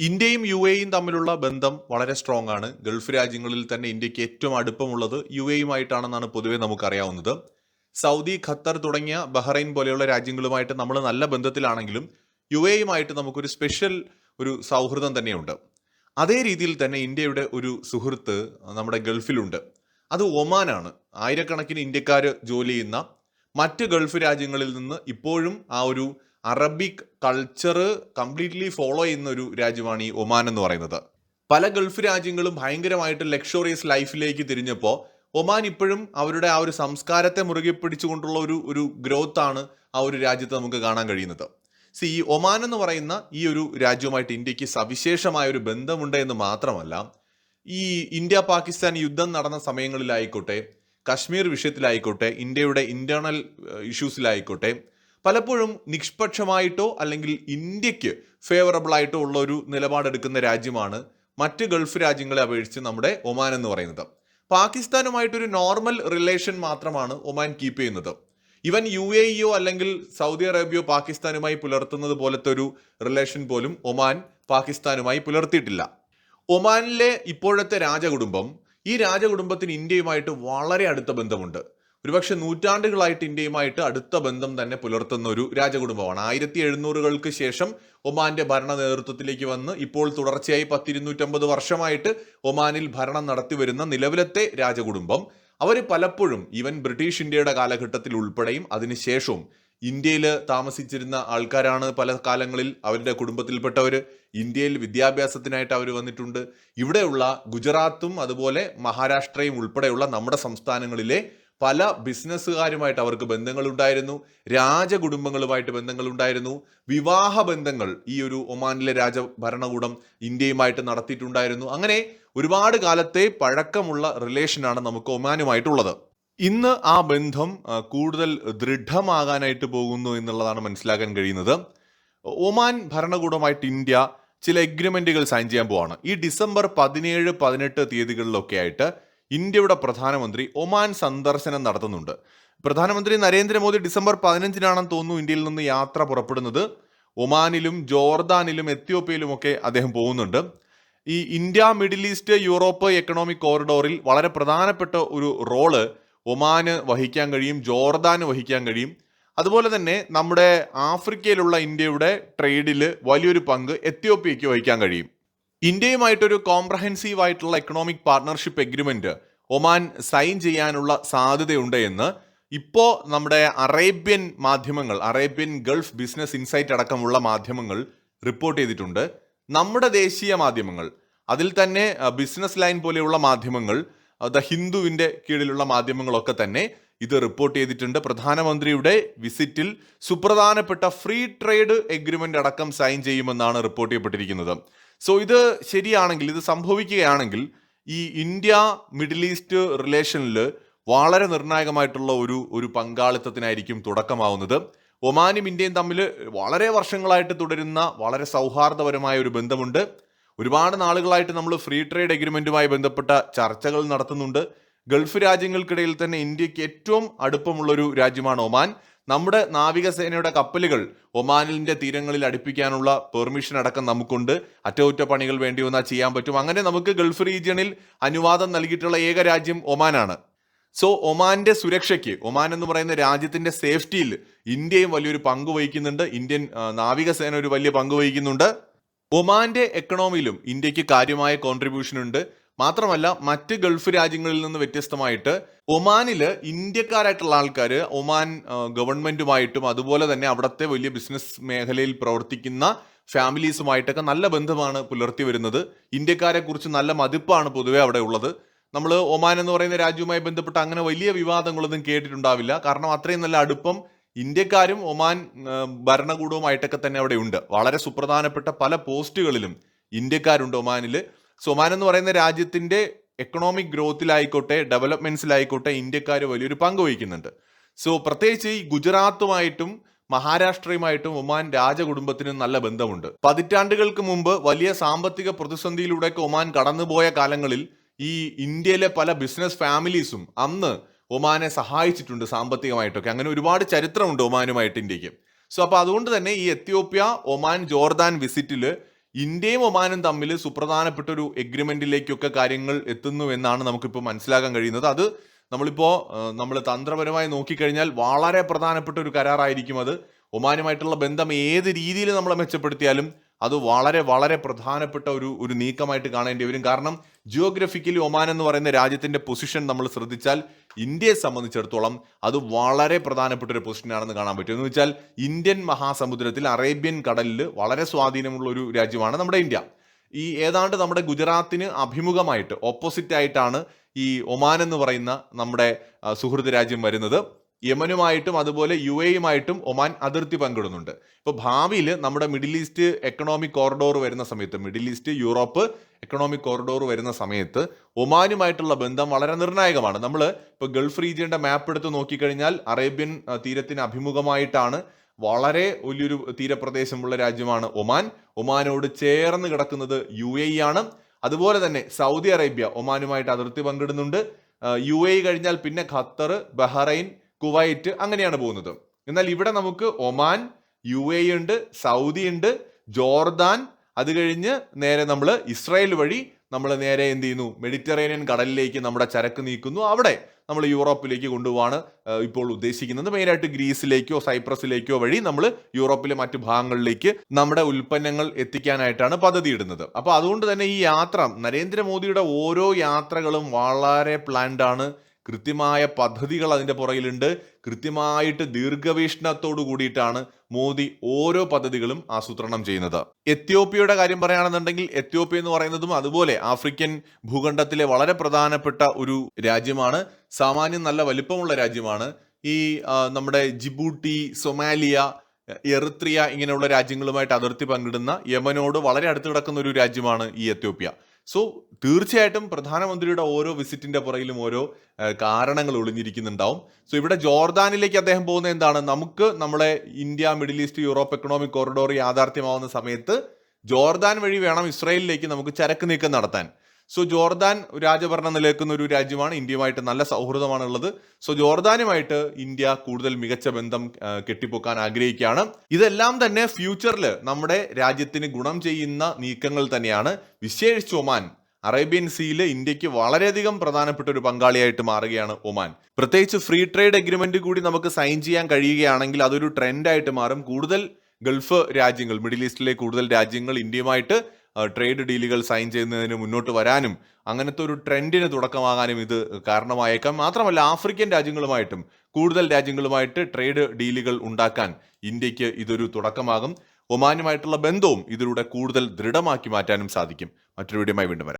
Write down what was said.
ഇന്ത്യയും യു എയും തമ്മിലുള്ള ബന്ധം വളരെ സ്ട്രോങ് ആണ്. ഗൾഫ് രാജ്യങ്ങളിൽ തന്നെ ഇന്ത്യയ്ക്ക് ഏറ്റവും അടുപ്പമുള്ളത് യു എയുമായിട്ടാണെന്നാണ് പൊതുവെ നമുക്കറിയാവുന്നത്. സൗദി ഖത്തർ തുടങ്ങിയ ബഹ്റൈൻ പോലെയുള്ള രാജ്യങ്ങളുമായിട്ട് നമ്മൾ നല്ല ബന്ധത്തിലാണെങ്കിലും യു എയുമായിട്ട് നമുക്കൊരു സ്പെഷ്യൽ ഒരു സൗഹൃദം തന്നെയുണ്ട്. അതേ രീതിയിൽ തന്നെ ഇന്ത്യയുടെ ഒരു സുഹൃത്ത് നമ്മുടെ ഗൾഫിലുണ്ട്. അത് ഒമാനാണ്. ആയിരക്കണക്കിന് ഇന്ത്യക്കാർ ജോലി ചെയ്യുന്ന മറ്റ് ഗൾഫ് രാജ്യങ്ങളിൽ നിന്ന് ഇപ്പോഴും ആ ഒരു അറബിക് കൾച്ചർ കംപ്ലീറ്റ്ലി ഫോളോ ചെയ്യുന്ന ഒരു രാജ്യമാണ് ഈ ഒമാൻ എന്ന് പറയുന്നത്. പല ഗൾഫ് രാജ്യങ്ങളും ഭയങ്കരമായിട്ട് ലക്ഷറിയസ് ലൈഫിലേക്ക് തിരിഞ്ഞപ്പോൾ ഒമാൻ ഇപ്പോഴും അവരുടെ ആ ഒരു സംസ്കാരത്തെ മുറുകെ പിടിച്ചുകൊണ്ടുള്ള ഒരു ഒരു ഗ്രോത്ത് ആണ് ആ ഒരു രാജ്യത്ത് നമുക്ക് കാണാൻ കഴിയുന്നത്. സി ഈ ഒമാൻ എന്ന് പറയുന്ന ഈ ഒരു രാജ്യവുമായിട്ട് ഇന്ത്യയ്ക്ക് സവിശേഷമായ ഒരു ബന്ധമുണ്ട് എന്ന് മാത്രമല്ല ഈ ഇന്ത്യ പാകിസ്ഥാൻ യുദ്ധം നടന്ന സമയങ്ങളിലായിക്കോട്ടെ കശ്മീർ വിഷയത്തിലായിക്കോട്ടെ ഇന്ത്യയുടെ ഇന്റേണൽ ഇഷ്യൂസിലായിക്കോട്ടെ പലപ്പോഴും നിഷ്പക്ഷമായിട്ടോ അല്ലെങ്കിൽ ഇന്ത്യയ്ക്ക് ഫേവറബിൾ ആയിട്ടോ ഉള്ള ഒരു നിലപാടെടുക്കുന്ന രാജ്യമാണ് മറ്റ് ഗൾഫ് രാജ്യങ്ങളെ അപേക്ഷിച്ച് നമ്മുടെ ഒമാൻ എന്ന് പറയുന്നത്. പാകിസ്ഥാനുമായിട്ടൊരു നോർമൽ റിലേഷൻ മാത്രമാണ് ഒമാൻ കീപ്പ് ചെയ്യുന്നത്. ഇവൻ യു എ ഇയോ അല്ലെങ്കിൽ സൗദി അറേബ്യയോ പാകിസ്ഥാനുമായി പുലർത്തുന്നത് പോലത്തെ ഒരു റിലേഷൻ പോലും ഒമാൻ പാകിസ്ഥാനുമായി പുലർത്തിയിട്ടില്ല. ഒമാനിലെ ഇപ്പോഴത്തെ രാജകുടുംബം ഈ രാജകുടുംബത്തിന് ഇന്ത്യയുമായിട്ട് വളരെ അടുത്ത ബന്ധമുണ്ട്. ഒരുപക്ഷെ നൂറ്റാണ്ടുകളായിട്ട് ഇന്ത്യയുമായിട്ട് അടുത്ത ബന്ധം തന്നെ പുലർത്തുന്ന ഒരു രാജകുടുംബമാണ്. ആയിരത്തി എഴുന്നൂറുകൾക്ക് ശേഷം ഒമാന്റെ ഭരണ നേതൃത്വത്തിലേക്ക് വന്ന് ഇപ്പോൾ തുടർച്ചയായി പത്തിരുന്നൂറ്റമ്പത് വർഷമായിട്ട് ഒമാനിൽ ഭരണം നടത്തി വരുന്ന നിലവിലത്തെ രാജകുടുംബം. അവർ പലപ്പോഴും ഈവൻ ബ്രിട്ടീഷ് ഇന്ത്യയുടെ കാലഘട്ടത്തിൽ ഉൾപ്പെടെയും അതിനുശേഷവും ഇന്ത്യയിൽ താമസിച്ചിരുന്ന ആൾക്കാരാണ് പല കാലങ്ങളിൽ അവരുടെ കുടുംബത്തിൽപ്പെട്ടവർ. ഇന്ത്യയിൽ വിദ്യാഭ്യാസത്തിനായിട്ട് അവർ വന്നിട്ടുണ്ട്. ഇവിടെയുള്ള ഗുജറാത്തും അതുപോലെ മഹാരാഷ്ട്രയും ഉൾപ്പെടെയുള്ള നമ്മുടെ സംസ്ഥാനങ്ങളിലെ പല ബിസിനസ്സുകാരുമായിട്ട് അവർക്ക് ബന്ധങ്ങളുണ്ടായിരുന്നു രാജകുടുംബങ്ങളുമായിട്ട് ബന്ധങ്ങളുണ്ടായിരുന്നു. വിവാഹ ബന്ധങ്ങൾ ഈ ഒരു ഒമാനിലെ രാജ ഭരണകൂടം ഇന്ത്യയുമായിട്ട് നടത്തിയിട്ടുണ്ടായിരുന്നു. അങ്ങനെ ഒരുപാട് കാലത്തെ പഴക്കമുള്ള റിലേഷനാണ് നമുക്ക് ഒമാനുമായിട്ടുള്ളത്. ഇന്ന് ആ ബന്ധം കൂടുതൽ ദൃഢമാകാനായിട്ട് പോകുന്നു എന്നുള്ളതാണ് മനസ്സിലാക്കാൻ കഴിയുന്നത്. ഒമാൻ ഭരണകൂടമായിട്ട് ഇന്ത്യ ചില എഗ്രിമെന്റുകൾ സൈൻ ചെയ്യാൻ പോവാണ്. ഈ ഡിസംബർ പതിനേഴ് പതിനെട്ട് തീയതികളിലൊക്കെ ആയിട്ട് ഇന്ത്യയുടെ പ്രധാനമന്ത്രി ഒമാൻ സന്ദർശനം നടത്തുന്നുണ്ട്. പ്രധാനമന്ത്രി നരേന്ദ്രമോദി ഡിസംബർ പതിനഞ്ചിനാണെന്ന് തോന്നുന്നു ഇന്ത്യയിൽ നിന്ന് യാത്ര പുറപ്പെടുന്നത്. ഒമാനിലും ജോർദാനിലും എത്യോപ്യയിലുമൊക്കെ അദ്ദേഹം പോകുന്നുണ്ട്. ഈ India Middle East Europe economic കോറിഡോറിൽ വളരെ പ്രധാനപ്പെട്ട ഒരു റോൾ ഒമാന് വഹിക്കാൻ കഴിയും ജോർദാന് വഹിക്കാൻ കഴിയും. അതുപോലെ തന്നെ നമ്മുടെ ആഫ്രിക്കയിലുള്ള ഇന്ത്യയുടെ ട്രേഡിൽ വലിയൊരു പങ്ക് എത്യോപ്യയ്ക്ക് വഹിക്കാൻ കഴിയും. ഇന്ത്യയുമായിട്ടൊരു കോംപ്രഹെൻസീവ് ആയിട്ടുള്ള economic partnership agreement Oman sign ചെയ്യാനുള്ള സാധ്യതയുണ്ട് എന്ന് ഇപ്പോൾ നമ്മുടെ അറേബ്യൻ മാധ്യമങ്ങൾ അറേബ്യൻ ഗൾഫ് ബിസിനസ് ഇൻസൈറ്റ് അടക്കമുള്ള മാധ്യമങ്ങൾ റിപ്പോർട്ട് ചെയ്തിട്ടുണ്ട്. നമ്മുടെ ദേശീയ മാധ്യമങ്ങൾ അതിൽ തന്നെ ബിസിനസ് ലൈൻ പോലെയുള്ള മാധ്യമങ്ങൾ ദ ഹിന്ദുവിന്റെ കീഴിലുള്ള മാധ്യമങ്ങളൊക്കെ തന്നെ ഇത് റിപ്പോർട്ട് ചെയ്തിട്ടുണ്ട്. പ്രധാനമന്ത്രിയുടെ വിസിറ്റിൽ സുപ്രധാനപ്പെട്ട ഫ്രീ ട്രേഡ് എഗ്രിമെന്റ് അടക്കം സൈൻ ചെയ്യുമെന്നാണ് റിപ്പോർട്ട് ചെയ്യപ്പെട്ടിരിക്കുന്നത്. സോ ഇത് ശരിയാണെങ്കിൽ ഇത് സംഭവിക്കുകയാണെങ്കിൽ ഈ ഇന്ത്യ മിഡിൽ ഈസ്റ്റ് റിലേഷനിൽ വളരെ നിർണായകമായിട്ടുള്ള ഒരു ഒരു പങ്കാളിത്തത്തിനായിരിക്കും തുടക്കമാവുന്നത്. ഒമാനും ഇന്ത്യയും തമ്മിൽ വളരെ വർഷങ്ങളായിട്ട് തുടരുന്ന വളരെ സൗഹാർദ്ദപരമായ ഒരു ബന്ധമുണ്ട്. ഒരുപാട് നാളുകളായിട്ട് നമ്മൾ ഫ്രീ ട്രേഡ് എഗ്രിമെന്റുമായി ബന്ധപ്പെട്ട ചർച്ചകൾ നടത്തുന്നുണ്ട്. ഗൾഫ് രാജ്യങ്ങൾക്കിടയിൽ തന്നെ ഇന്ത്യയ്ക്ക് ഏറ്റവും അടുപ്പമുള്ളൊരു രാജ്യമാണ് ഒമാൻ. നമ്മുടെ നാവികസേനയുടെ കപ്പലുകൾ ഒമാനിലിന്റെ തീരങ്ങളിൽ അടുപ്പിക്കാനുള്ള പെർമിഷൻ അടക്കം നമുക്കുണ്ട്. അറ്റകുറ്റപ്പണികൾ വേണ്ടി വന്നാൽ ചെയ്യാൻ പറ്റും. അങ്ങനെ നമുക്ക് ഗൾഫ് റീജിയണിൽ അനുവാദം നൽകിയിട്ടുള്ള ഏക രാജ്യം ഒമാനാണ്. സോ ഒമാന്റെ സുരക്ഷയ്ക്ക് ഒമാൻ എന്ന് പറയുന്ന രാജ്യത്തിന്റെ സേഫ്റ്റിയിൽ ഇന്ത്യയും വലിയൊരു പങ്ക് വഹിക്കുന്നുണ്ട്. ഇന്ത്യൻ നാവികസേന ഒരു വലിയ പങ്ക് വഹിക്കുന്നുണ്ട്. ഒമാന്റെ എക്കണോമിയിലും ഇന്ത്യയ്ക്ക് കാര്യമായ കോൺട്രിബ്യൂഷൻ ഉണ്ട്. മാത്രമല്ല മറ്റ് ഗൾഫ് രാജ്യങ്ങളിൽ നിന്ന് വ്യത്യസ്തമായിട്ട് ഒമാനിൽ ഇന്ത്യക്കാരായിട്ടുള്ള ആൾക്കാർ ഒമാൻ ഗവൺമെന്റുമായിട്ടും അതുപോലെ തന്നെ അവിടുത്തെ വലിയ ബിസിനസ് മേഖലയിൽ പ്രവർത്തിക്കുന്ന ഫാമിലീസുമായിട്ടൊക്കെ നല്ല ബന്ധമാണ് പുലർത്തി വരുന്നത്. ഇന്ത്യക്കാരെ കുറിച്ച് നല്ല മതിപ്പാണ് പൊതുവെ അവിടെ ഉള്ളത്. നമ്മൾ ഒമാൻ എന്ന് പറയുന്ന രാജ്യവുമായി ബന്ധപ്പെട്ട് അങ്ങനെ വലിയ വിവാദങ്ങളൊന്നും കേട്ടിട്ടുണ്ടാവില്ല. കാരണം അത്രയും നല്ല അടുപ്പം ഇന്ത്യക്കാരും ഒമാൻ ഭരണകൂടവുമായിട്ടൊക്കെ തന്നെ അവിടെ ഉണ്ട്. വളരെ സുപ്രധാനപ്പെട്ട പല പോസ്റ്റുകളിലും ഇന്ത്യക്കാരുണ്ട് ഒമാനിൽ സോ ഒമാൻ എന്ന് പറയുന്ന രാജ്യത്തിന്റെ എക്കണോമിക് ഗ്രോത്തിലായിക്കോട്ടെ ഡെവലപ്മെന്റ്സിലായിക്കോട്ടെ ഇന്ത്യക്കാർ വലിയൊരു പങ്ക് വഹിക്കുന്നുണ്ട്. സോ പ്രത്യേകിച്ച് ഈ ഗുജറാത്തുമായിട്ടും മഹാരാഷ്ട്രയുമായിട്ടും ഒമാൻ രാജകുടുംബത്തിന് നല്ല ബന്ധമുണ്ട്. പതിറ്റാണ്ടുകൾക്ക് മുമ്പ് വലിയ സാമ്പത്തിക പ്രതിസന്ധിയിലൂടെയൊക്കെ ഒമാൻ കടന്നുപോയ കാലങ്ങളിൽ ഈ ഇന്ത്യയിലെ പല ബിസിനസ് ഫാമിലീസും അന്ന് ഒമാനെ സഹായിച്ചിട്ടുണ്ട് സാമ്പത്തികമായിട്ടൊക്കെ. അങ്ങനെ ഒരുപാട് ചരിത്രമുണ്ട് ഒമാനുമായിട്ട് ഇന്ത്യയ്ക്ക് സോ അപ്പോൾ അതുകൊണ്ട് തന്നെ ഈ എത്യോപ്യ ഒമാൻ ജോർദാൻ വിസിറ്റിൽ ഇന്ത്യയും ഒമാനും തമ്മിൽ സുപ്രധാനപ്പെട്ട ഒരു എഗ്രിമെന്റിലേക്കൊക്കെ കാര്യങ്ങൾ എത്തുന്നു എന്നാണ് നമുക്കിപ്പോൾ മനസ്സിലാക്കാൻ കഴിയുന്നത്. അത് നമ്മളിപ്പോൾ നമ്മൾ തന്ത്രപരമായി നോക്കിക്കഴിഞ്ഞാൽ വളരെ പ്രധാനപ്പെട്ട ഒരു കരാറായിരിക്കും അത്. ഒമാനുമായിട്ടുള്ള ബന്ധം ഏത് രീതിയിൽ നമ്മളെ മെച്ചപ്പെടുത്തിയാലും അത് വളരെ വളരെ പ്രധാനപ്പെട്ട ഒരു ഒരു നീക്കമായിട്ട് കാണേണ്ടി വരും. കാരണം ജിയോഗ്രഫിക്കലി ഒമാൻ എന്ന് പറയുന്ന രാജ്യത്തിന്റെ പൊസിഷൻ നമ്മൾ ശ്രദ്ധിച്ചാൽ ഇന്ത്യയെ സംബന്ധിച്ചിടത്തോളം അത് വളരെ പ്രധാനപ്പെട്ട ഒരു പൊസിഷനാണെന്ന് കാണാൻ പറ്റും. എന്ന് വെച്ചാൽ ഇന്ത്യൻ മഹാസമുദ്രത്തിൽ അറേബ്യൻ കടലിൽ വളരെ സ്വാധീനമുള്ള ഒരു രാജ്യമാണ് നമ്മുടെ ഇന്ത്യ. ഈ ഏതാണ്ട് നമ്മുടെ ഗുജറാത്തിന് അഭിമുഖമായിട്ട് ഓപ്പോസിറ്റ് ആയിട്ടാണ് ഈ ഒമാൻ എന്ന് പറയുന്ന നമ്മുടെ സുഹൃത്ത് രാജ്യം വരുന്നത്. യമനുമായിട്ടും അതുപോലെ യു എയുമായിട്ടും ഒമാൻ അതിർത്തി പങ്കിടുന്നുണ്ട്. ഇപ്പോൾ ഭാവിയിൽ നമ്മുടെ മിഡിൽ ഈസ്റ്റ് എക്കണോമിക് കോറിഡോർ വരുന്ന സമയത്ത് Middle East Europe economic corridor വരുന്ന സമയത്ത് ഒമാനുമായിട്ടുള്ള ബന്ധം വളരെ നിർണായകമാണ്. നമ്മൾ ഇപ്പോൾ ഗൾഫ് റീജിയന്റെ മാപ്പ് എടുത്ത് നോക്കിക്കഴിഞ്ഞാൽ അറേബ്യൻ തീരത്തിന് അഭിമുഖമായിട്ടാണ് വളരെ വലിയൊരു തീരപ്രദേശമുള്ള രാജ്യമാണ് ഒമാൻ. ഒമാനോട് ചേർന്ന് കിടക്കുന്നത് യു എ ആണ്. അതുപോലെ തന്നെ സൗദി അറേബ്യ ഒമാനുമായിട്ട് അതിർത്തി പങ്കിടുന്നുണ്ട്. യു എ കഴിഞ്ഞാൽ പിന്നെ ഖത്തർ ബഹ്റൈൻ കുവൈറ്റ് അങ്ങനെയാണ് പോകുന്നത്. എന്നാൽ ഇവിടെ നമുക്ക് ഒമാൻ യു എ ഉണ്ട് സൗദി ഉണ്ട് ജോർദാൻ അത് കഴിഞ്ഞ് നേരെ നമ്മൾ ഇസ്രായേൽ വഴി നമ്മൾ നേരെ എന്ത് ചെയ്യുന്നു? മെഡിറ്ററേനിയൻ കടലിലേക്ക് നമ്മുടെ ചരക്ക് നീക്കുന്നു. അവിടെ നമ്മൾ യൂറോപ്പിലേക്ക് കൊണ്ടുപോവാണ് ഇപ്പോൾ ഉദ്ദേശിക്കുന്നത്. മെയിനായിട്ട് ഗ്രീസിലേക്കോ സൈപ്രസിലേക്കോ വഴി നമ്മൾ യൂറോപ്പിലെ മറ്റു ഭാഗങ്ങളിലേക്ക് നമ്മുടെ ഉൽപ്പന്നങ്ങൾ എത്തിക്കാനായിട്ടാണ് പദ്ധതി ഇടുന്നത്. അപ്പോൾ അതുകൊണ്ട് തന്നെ ഈ യാത്ര നരേന്ദ്രമോദിയുടെ ഓരോ യാത്രകളും വളരെ പ്ലാൻഡാണ് കൃത്യമായ പദ്ധതികൾ അതിന്റെ പുറകിലുണ്ട്. കൃത്യമായിട്ട് ദീർഘവീക്ഷണത്തോടു കൂടിയിട്ടാണ് മോദി ഓരോ പദ്ധതികളും ആസൂത്രണം ചെയ്യുന്നത്. എത്യോപ്യയുടെ കാര്യം പറയുകയാണെന്നുണ്ടെങ്കിൽ എത്യോപ്യ എന്ന് പറയുന്നതും അതുപോലെ ആഫ്രിക്കൻ ഭൂഖണ്ഡത്തിലെ വളരെ പ്രധാനപ്പെട്ട ഒരു രാജ്യമാണ്. സാമാന്യം നല്ല വലിപ്പമുള്ള രാജ്യമാണ്. ഈ നമ്മുടെ ജിബൂട്ടി സൊമാലിയ എറിത്രിയ ഇങ്ങനെയുള്ള രാജ്യങ്ങളുമായിട്ട് അതിർത്തി പങ്കിടുന്ന യമനോട് വളരെ അടുത്ത് കിടക്കുന്ന ഒരു രാജ്യമാണ് ഈ എത്യോപ്യ. സോ തീർച്ചയായിട്ടും പ്രധാനമന്ത്രിയുടെ ഓരോ വിസിറ്റിന്റെ പുറയിലും ഓരോ കാരണങ്ങൾ ഒളിഞ്ഞിരിക്കുന്നുണ്ടാവും. സോ ഇവിടെ ജോർദാനിലേക്ക് അദ്ദേഹം പോകുന്നത് എന്താണ്? നമുക്ക് നമ്മളെ India Middle East Europe economic corridor യാഥാർത്ഥ്യമാവുന്ന സമയത്ത് ജോർദാൻ വഴി വേണം ഇസ്രയേലിലേക്ക് നമുക്ക് ചരക്ക് നീക്കം നടത്താൻ. സോ ജോർദാൻ രാജഭരണം നിലനിൽക്കുന്ന ഒരു രാജ്യമാണ്. ഇന്ത്യയുമായിട്ട് നല്ല സൗഹൃദമാണുള്ളത്. സോ ജോർദാനുമായിട്ട് ഇന്ത്യ കൂടുതൽ മികച്ച ബന്ധം കെട്ടിപ്പൊക്കാൻ ആഗ്രഹിക്കുകയാണ്. ഇതെല്ലാം തന്നെ ഫ്യൂച്ചറിൽ നമ്മുടെ രാജ്യത്തിന് ഗുണം ചെയ്യുന്ന നീക്കങ്ങൾ തന്നെയാണ്. വിശേഷിച്ച് ഒമാൻ അറേബ്യൻ സീയിലെ ഇന്ത്യയ്ക്ക് വളരെയധികം പ്രധാനപ്പെട്ട ഒരു പങ്കാളിയായിട്ട് മാറുകയാണ് ഒമാൻ. പ്രത്യേകിച്ച് ഫ്രീ ട്രേഡ് എഗ്രിമെന്റ് കൂടി നമുക്ക് സൈൻ ചെയ്യാൻ കഴിയുകയാണെങ്കിൽ അതൊരു ട്രെൻഡായിട്ട് മാറും. കൂടുതൽ ഗൾഫ് രാജ്യങ്ങൾ മിഡിൽ ഈസ്റ്റിലെ കൂടുതൽ രാജ്യങ്ങൾ ഇന്ത്യയുമായിട്ട് ട്രേഡ് ഡീലുകൾ സൈൻ ചെയ്യുന്നതിന് മുന്നോട്ട് വരാനും അങ്ങനത്തെ ഒരു ട്രെൻഡിന് തുടക്കമാകാനും ഇത് കാരണമായേക്കാം. മാത്രമല്ല ആഫ്രിക്കൻ രാജ്യങ്ങളുമായിട്ടും കൂടുതൽ രാജ്യങ്ങളുമായിട്ട് ട്രേഡ് ഡീലുകൾ ഉണ്ടാക്കാൻ ഇന്ത്യയ്ക്ക് ഇതൊരു തുടക്കമാകും. ഒമാനുമായിട്ടുള്ള ബന്ധവും ഇതിലൂടെ കൂടുതൽ ദൃഢമാക്കി മാറ്റാനും സാധിക്കും. മറ്റൊരു വീഡിയോയുമായി വീണ്ടും വരാം.